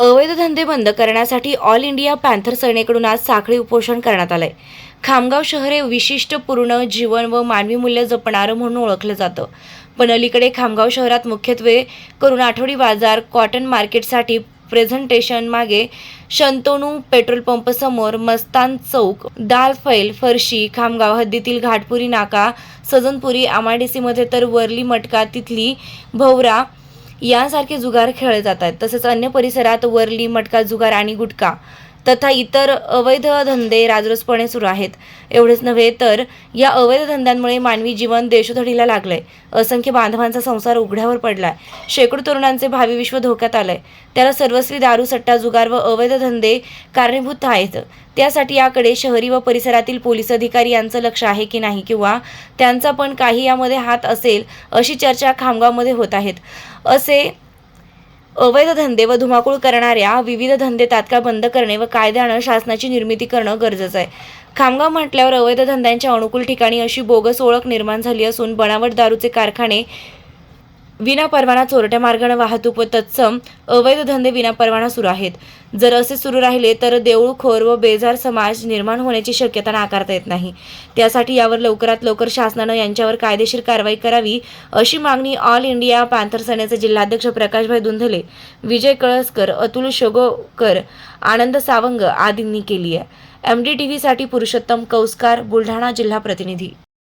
अवैध धंदे बंद करण्यासाठी ऑल इंडिया पॅन्थर सेनेकडून आज साखळी उपोषण करण्यात आलंय. खामगाव शहर हे विशिष्ट पूर्ण जीवन व मानवी मूल्य जपणारं म्हणून ओळखलं जातं. पण अलीकडे खामगाव शहरात मुख्यत्वे करून आठवडी बाजार कॉटन मार्केटसाठी प्रेझेंटेशन मागे शंतनू पेट्रोल पंप समोर मस्तान चौक दाल फैल फरशी खामगाव हद्दीतील घाटपुरी नाका सजनपुरी आमाडीसीमध्ये तर वरली मटका तिथली भवरा यांसारखे जुगार खेळले जात आहेत तसेच अन्य परिसरात वरली मटका जुगार आणि गुटखा तथा इतर अवैध धंदे राजरोसपणे सुरू आहेत. एवढेच नव्हे तर या अवैध धंद्यांमुळे मानवी जीवन देशोधडीला लागलंय. असंख्य बांधवांचा संसार उघड्यावर पडलाय. शेकडो तरुणांचे भावी विश्व धोक्यात आलंय. त्याला सर्वस्वी दारू सट्टा जुगार व अवैध धंदे कारणीभूत आहेत. त्यासाठी याकडे शहरी व परिसरातील पोलीस अधिकारी यांचं लक्ष आहे की नाही किंवा त्यांचा पण काही यामध्ये हात असेल अशी चर्चा खामगावमध्ये होत आहेत. असे अवैध धंदे व धुमाकूळ करणाऱ्या विविध धंदे तात्काळ बंद करणे व कायद्यानं शासनाची निर्मिती करणं गरजेचं आहे. खामगाव म्हटल्यावर अवैध धंद्यांच्या अनुकूल ठिकाणी अशी बोगस ओळख निर्माण झाली असून बनावट दारूचे कारखाने विनापरवाना चोरट्या मार्गाने वाहतूक व तत्सम अवैध धंदे विनापरवाना सुरू आहेत. जर असे सुरू राहिले तर देऊळखोर व बेजार समाज निर्माण होण्याची शक्यता नाकारता येत नाही. त्यासाठी यावर लवकरात लवकर शासनानं यांच्यावर कायदेशीर कारवाई करावी अशी मागणी ऑल इंडिया पॅन्थर सेनेचे जिल्हाध्यक्ष प्रकाशभाई दुंधले विजय कळसकर अतुल शोगोकर आनंद सावंग आदींनी केली आहे. एम डी टी व्हीसाठी पुरुषोत्तम कौसकार बुलढाणा जिल्हा प्रतिनिधी.